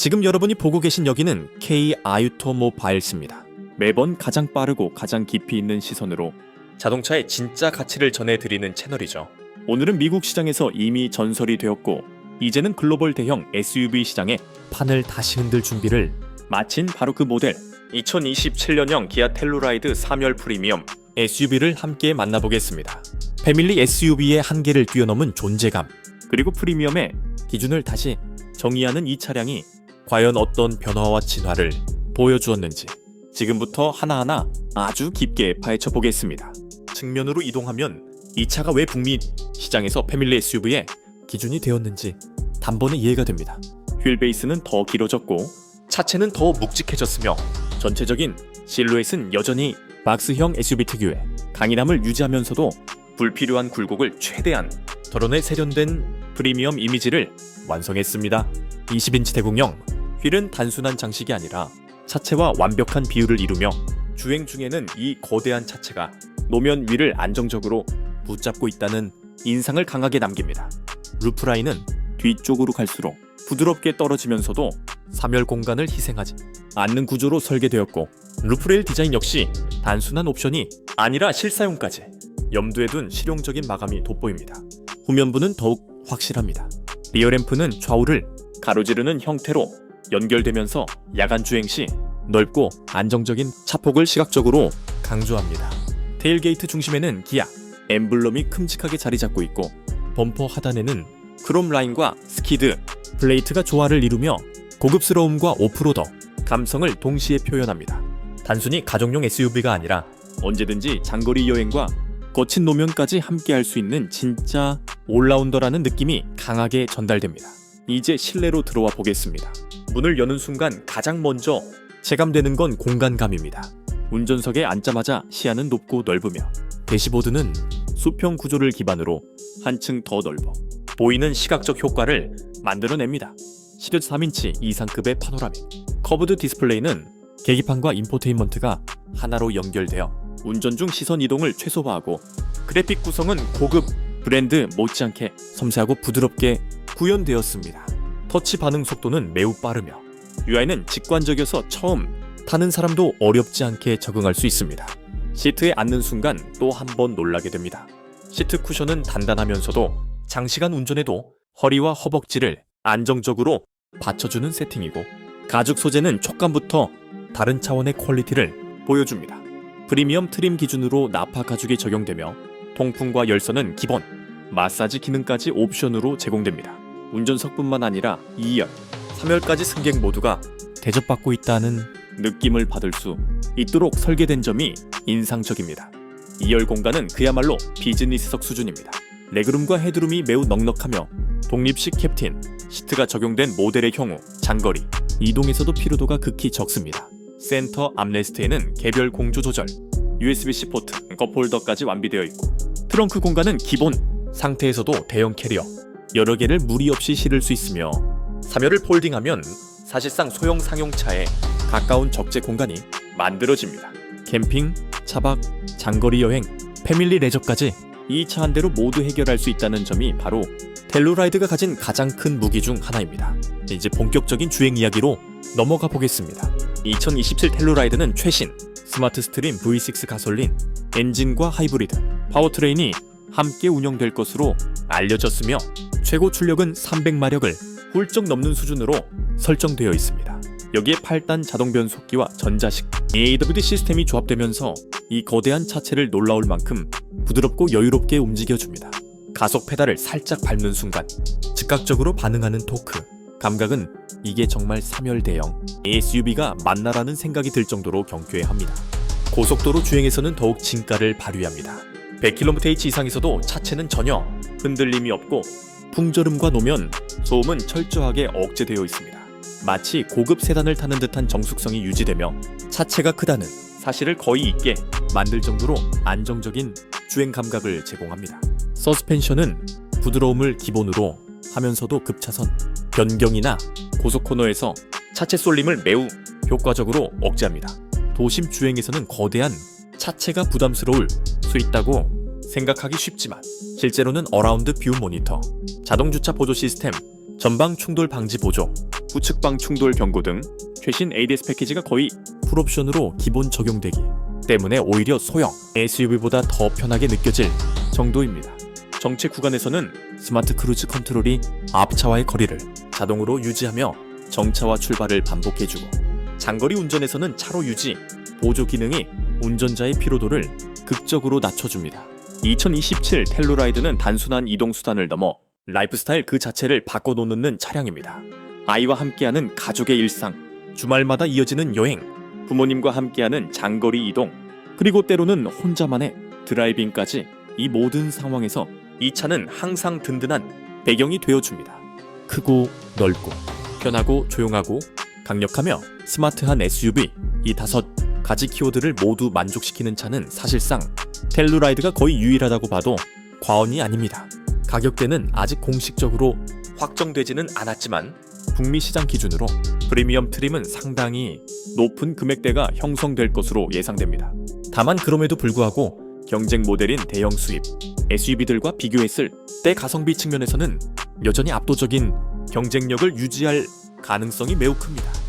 지금 여러분이 보고 계신 여기는 K 아유토모바일스입니다. 매번 가장 빠르고 가장 깊이 있는 시선으로 자동차의 진짜 가치를 전해드리는 채널이죠. 오늘은 미국 시장에서 이미 전설이 되었고 이제는 글로벌 대형 SUV 시장에 판을 다시 흔들 준비를 마친 바로 그 모델 2027년형 기아 텔루라이드 3열 프리미엄 SUV를 함께 만나보겠습니다. 패밀리 SUV의 한계를 뛰어넘은 존재감 그리고 프리미엄의 기준을 다시 정의하는 이 차량이 과연 어떤 변화와 진화를 보여주었는지 지금부터 하나하나 아주 깊게 파헤쳐 보겠습니다. 측면으로 이동하면 이 차가 왜 북미 시장에서 패밀리 SUV의 기준이 되었는지 단번에 이해가 됩니다. 휠 베이스는 더 길어졌고 차체는 더 묵직해졌으며 전체적인 실루엣은 여전히 박스형 SUV 특유의 강인함을 유지하면서도 불필요한 굴곡을 최대한 덜어내 세련된 프리미엄 이미지를 완성했습니다. 20인치 대공형 휠은 단순한 장식이 아니라 차체와 완벽한 비율을 이루며 주행 중에는 이 거대한 차체가 노면 위를 안정적으로 붙잡고 있다는 인상을 강하게 남깁니다. 루프라인은 뒤쪽으로 갈수록 부드럽게 떨어지면서도 사멸 공간을 희생하지 않는 구조로 설계되었고 루프레일 디자인 역시 단순한 옵션이 아니라 실사용까지 염두에 둔 실용적인 마감이 돋보입니다. 후면부는 더욱 확실합니다. 리어램프는 좌우를 가로지르는 형태로 연결되면서 야간 주행 시 넓고 안정적인 차폭을 시각적으로 강조합니다. 테일게이트 중심에는 기아 엠블럼이 큼직하게 자리 잡고 있고 범퍼 하단에는 크롬 라인과 스키드 플레이트가 조화를 이루며 고급스러움과 오프로더 감성을 동시에 표현합니다. 단순히 가정용 SUV가 아니라 언제든지 장거리 여행과 거친 노면까지 함께 할 수 있는 진짜 올라운더라는 느낌이 강하게 전달됩니다. 이제 실내로 들어와 보겠습니다. 문을 여는 순간 가장 먼저 체감되는 건 공간감입니다. 운전석에 앉자마자 시야는 높고 넓으며 대시보드는 수평 구조를 기반으로 한층 더 넓어 보이는 시각적 효과를 만들어냅니다. 시리즈 3인치 이상급의 파노라믹 커브드 디스플레이는 계기판과 인포테인먼트가 하나로 연결되어 운전 중 시선 이동을 최소화하고 그래픽 구성은 고급 브랜드 못지않게 섬세하고 부드럽게 구현되었습니다. 터치 반응 속도는 매우 빠르며 UI는 직관적이어서 처음 타는 사람도 어렵지 않게 적응할 수 있습니다. 시트에 앉는 순간 또 한 번 놀라게 됩니다. 시트 쿠션은 단단하면서도 장시간 운전에도 허리와 허벅지를 안정적으로 받쳐주는 세팅이고 가죽 소재는 촉감부터 다른 차원의 퀄리티를 보여줍니다. 프리미엄 트림 기준으로 나파 가죽이 적용되며 통풍과 열선은 기본, 마사지 기능까지 옵션으로 제공됩니다. 운전석뿐만 아니라 2열, 3열까지 승객 모두가 대접받고 있다는 느낌을 받을 수 있도록 설계된 점이 인상적입니다. 2열 공간은 그야말로 비즈니스석 수준입니다. 레그룸과 헤드룸이 매우 넉넉하며 독립식 캡틴, 시트가 적용된 모델의 경우 장거리, 이동에서도 피로도가 극히 적습니다. 센터 암레스트에는 개별 공조 조절, USB-C 포트, 컵홀더까지 완비되어 있고 트렁크 공간은 기본 상태에서도 대형 캐리어 여러 개를 무리 없이 실을 수 있으며 3열을 폴딩하면 사실상 소형 상용차에 가까운 적재 공간이 만들어집니다. 캠핑, 차박, 장거리 여행, 패밀리 레저까지 이 차 한 대로 모두 해결할 수 있다는 점이 바로 텔루라이드가 가진 가장 큰 무기 중 하나입니다. 이제 본격적인 주행 이야기로 넘어가 보겠습니다. 2027 텔루라이드는 최신 스마트 스트림 V6 가솔린 엔진과 하이브리드 파워트레인이 함께 운영될 것으로 알려졌으며 최고 출력은 300마력을 훌쩍 넘는 수준으로 설정되어 있습니다. 여기에 8단 자동 변속기와 전자식 AWD 시스템이 조합되면서 이 거대한 차체를 놀라울 만큼 부드럽고 여유롭게 움직여줍니다. 가속 페달을 살짝 밟는 순간 즉각적으로 반응하는 토크 감각은 이게 정말 3열 대형 SUV가 맞나라는 생각이 들 정도로 경쾌합니다. 고속도로 주행에서는 더욱 진가를 발휘합니다. 100km/h 이상에서도 차체는 전혀 흔들림이 없고 풍절음과 노면, 소음은 철저하게 억제되어 있습니다. 마치 고급 세단을 타는 듯한 정숙성이 유지되며 차체가 크다는 사실을 거의 잊게 만들 정도로 안정적인 주행 감각을 제공합니다. 서스펜션은 부드러움을 기본으로 하면서도 급차선, 변경이나 고속 코너에서 차체 쏠림을 매우 효과적으로 억제합니다. 도심 주행에서는 거대한 차체가 부담스러울 수 있다고 생각하기 쉽지만 실제로는 어라운드 뷰 모니터, 자동 주차 보조 시스템, 전방 충돌 방지 보조, 우측방 충돌 경고 등 최신 ADS 패키지가 거의 풀옵션으로 기본 적용되기 때문에 오히려 소형 SUV보다 더 편하게 느껴질 정도입니다. 정체 구간에서는 스마트 크루즈 컨트롤이 앞차와의 거리를 자동으로 유지하며 정차와 출발을 반복해주고 장거리 운전에서는 차로 유지, 보조 기능이 운전자의 피로도를 극적으로 낮춰줍니다. 2027 텔루라이드는 단순한 이동 수단을 넘어 라이프스타일 그 자체를 바꿔놓는 차량입니다. 아이와 함께하는 가족의 일상, 주말마다 이어지는 여행, 부모님과 함께하는 장거리 이동, 그리고 때로는 혼자만의 드라이빙까지 이 모든 상황에서 이 차는 항상 든든한 배경이 되어줍니다. 크고 넓고 편하고 조용하고 강력하며 스마트한 SUV 이 다섯 가지 키워드를 모두 만족시키는 차는 사실상 텔루라이드가 거의 유일하다고 봐도 과언이 아닙니다. 가격대는 아직 공식적으로 확정되지는 않았지만 북미 시장 기준으로 프리미엄 트림은 상당히 높은 금액대가 형성될 것으로 예상됩니다. 다만 그럼에도 불구하고 경쟁 모델인 대형 수입 SUV들과 비교했을 때 가성비 측면에서는 여전히 압도적인 경쟁력을 유지할 가능성이 매우 큽니다.